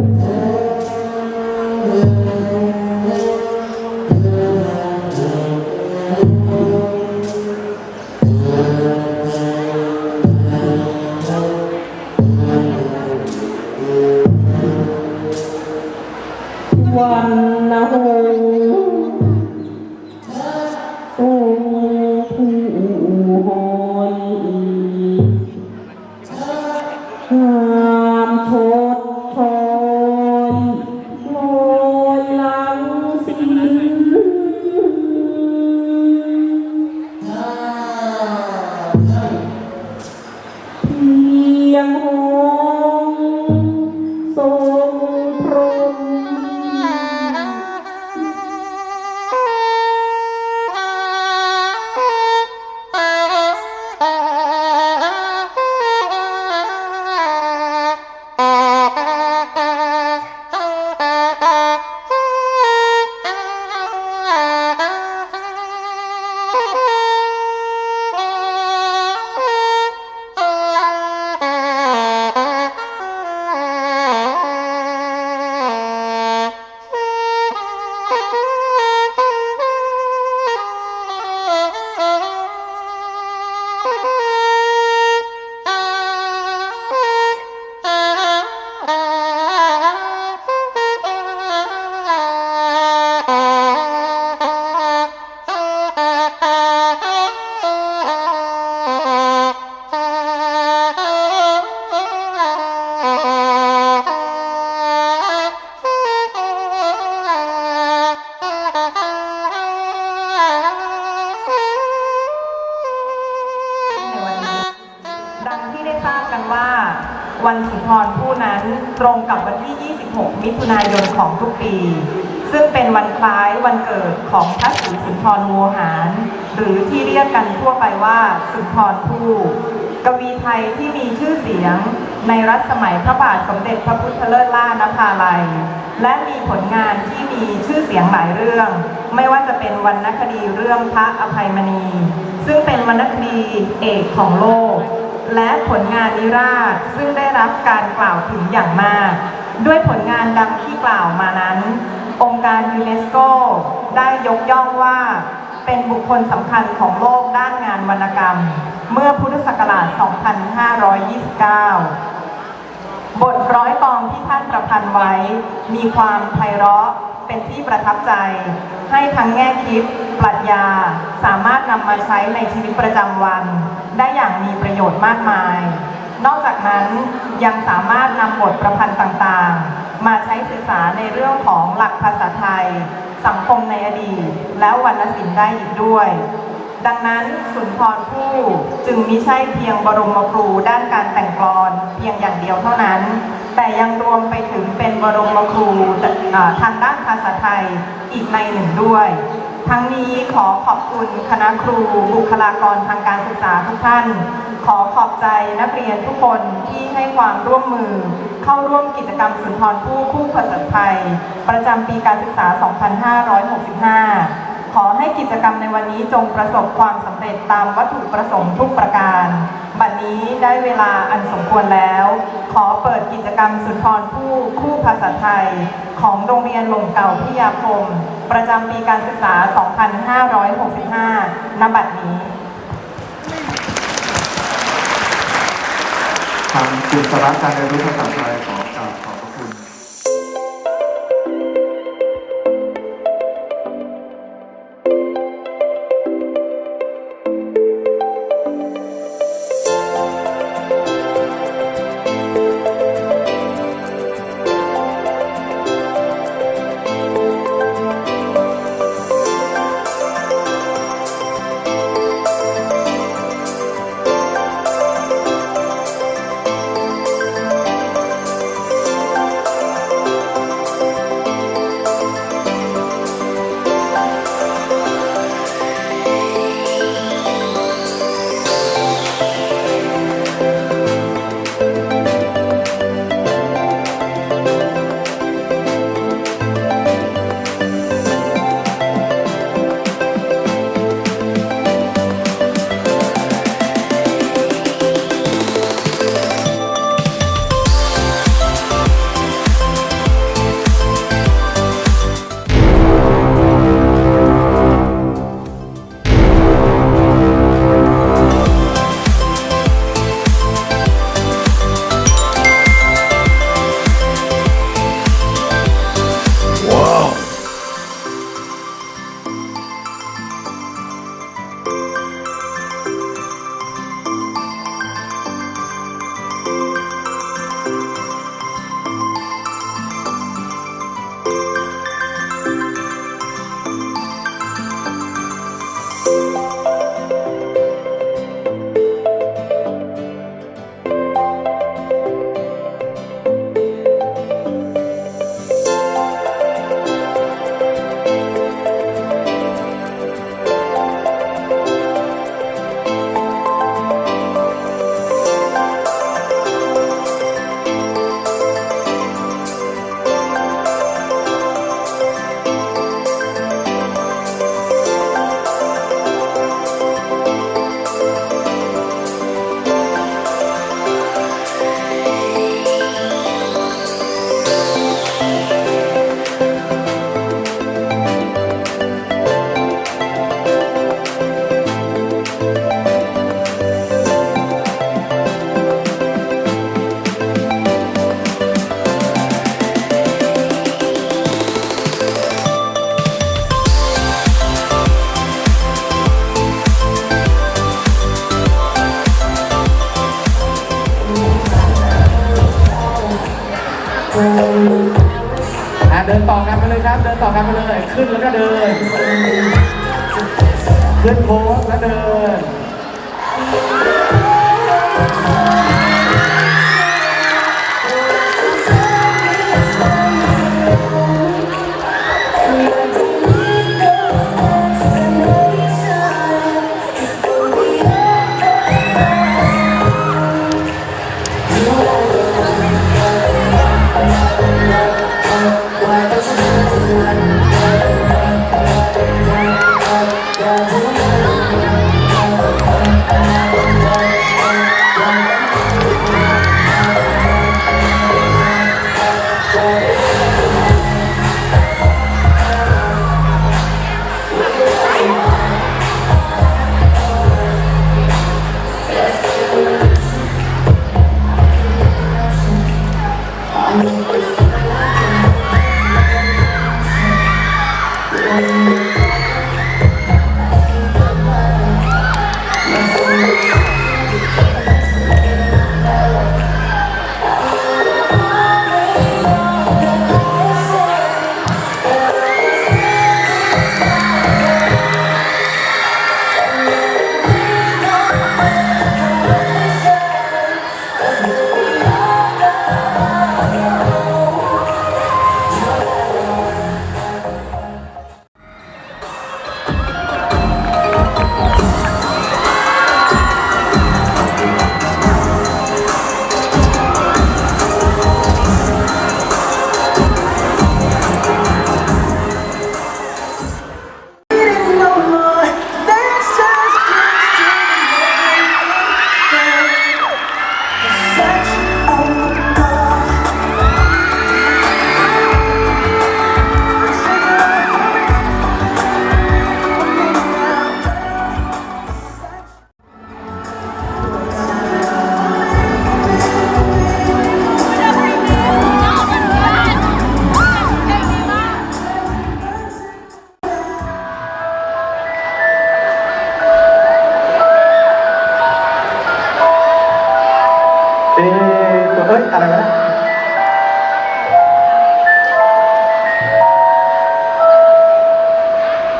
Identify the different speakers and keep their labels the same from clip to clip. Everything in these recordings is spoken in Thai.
Speaker 1: วันนะหงส์ทรงผู้หอ
Speaker 2: กันว่า วันสุนทรภู่นั้นตรงกับวันที่ 26 มิถุนายนของทุกปี ซึ่งเป็นวันคล้ายวันเกิดของพระศรีสุนทรโวหาร หรือที่เรียกกันทั่วไปว่าสุนทรภู่กวีไทยที่มีชื่อเสียงในรัชสมัยพระบาทสมเด็จพระพุทธเลิศล่านภาลัย และมีผลงานที่มีชื่อเสียงหลายเรื่อง ไม่ว่าจะเป็นวรรณคดีเรื่องพระอภัยมณี ซึ่งเป็นวรรณคดีเอกของโลก และผลงานนิราศซึ่งได้รับการกล่าวถึงอย่างมาก ด้วยผลงานดังที่กล่าวมานั้น องค์การยูเนสโกได้ยกย่องว่า เป็นบุคคลสำคัญของโลกด้านงานวรรณกรรม เมื่อพุทธศักราช 2529 บทร้อยกองที่ท่านประพันธ์ไว้ มีความไพเราะเป็นที่ประทับใจ ให้ทั้งแง่คิด ปรัชญาสามารถนำมาใช้ในชีวิตประจำวัน ได้อย่างมีประโยชน์มากมาย นอกจากนั้นยังสามารถนำบทประพันธ์ต่างๆ มาใช้สื่อสาในเรื่องของหลักภาษาไทย สังคมในอดีต และวรรณศิลป์ได้อีกด้วย ดังนั้นสุนทรภู่จึงมิใช่เพียงบรมครูด้านการแต่งกลอนเพียงอย่างเดียวเท่านั้น แต่ยังรวมไปถึงเป็นบรมครูทางด้านภาษาไทยอีกในหนึ่งด้วย ทั้งนี้ขอขอบคุณคณะครูบุคลากรทางการศึกษาทุกท่าน ขอขอบใจนักเรียนทุกคนที่ให้ความร่วมมือ เข้าร่วมกิจกรรมสุนทรภู่คู่ภาษาไทย ประจำปีการศึกษา 2565 ขอให้กิจกรรมในวันนี้จงประสบความสำเร็จตามวัตถุประสงค์ทุกประการ บัดนี้ได้เวลาอันสมควรแล้ว ขอเปิดกิจกรรมสุนทรภู่คู่ภาษาไทย ของโรงเรียนหล่มเก่าพิยาคม ประจำปีการศึกษา 2565 ณ บัดนี้
Speaker 3: ทางกลุ่มสาระการเรียนรู้ภาษาไทยขอก ค
Speaker 1: รับ เดินต่อกันไปเลย ขึ้นแล้วก็เดิน ขึ้นโค้งแล้วเดิน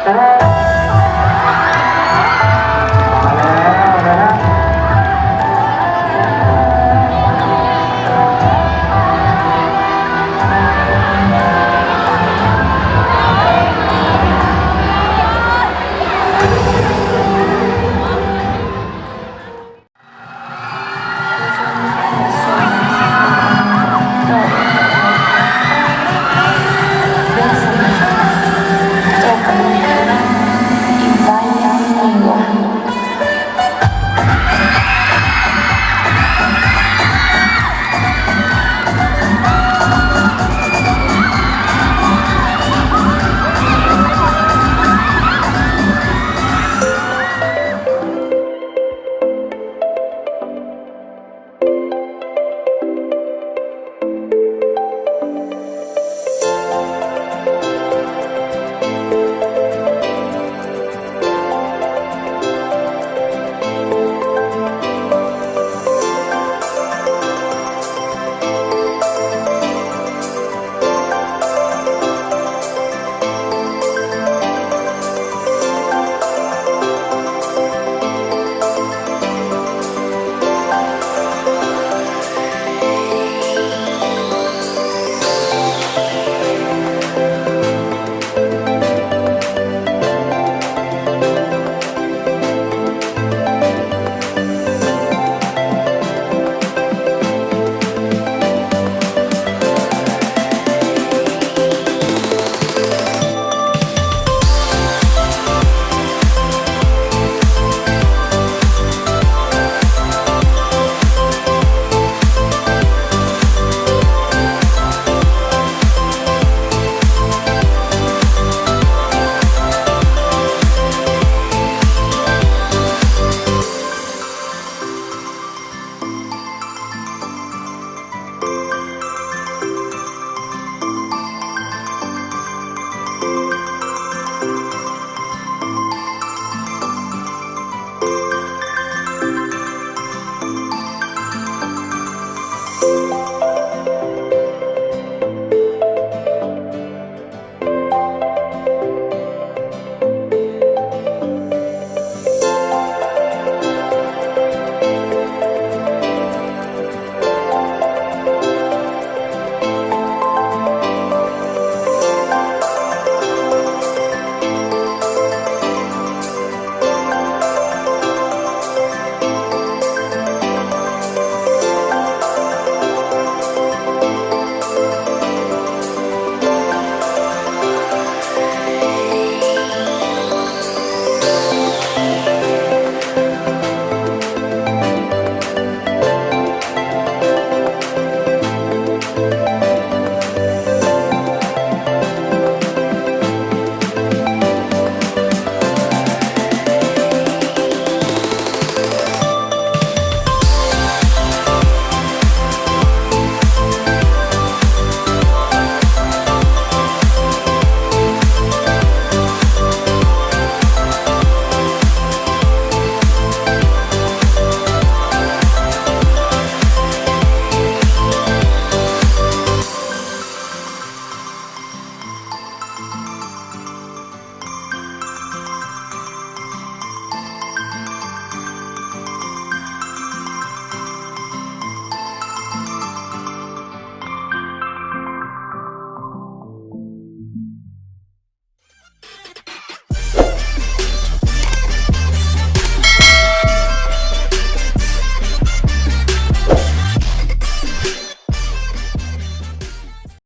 Speaker 1: Bye.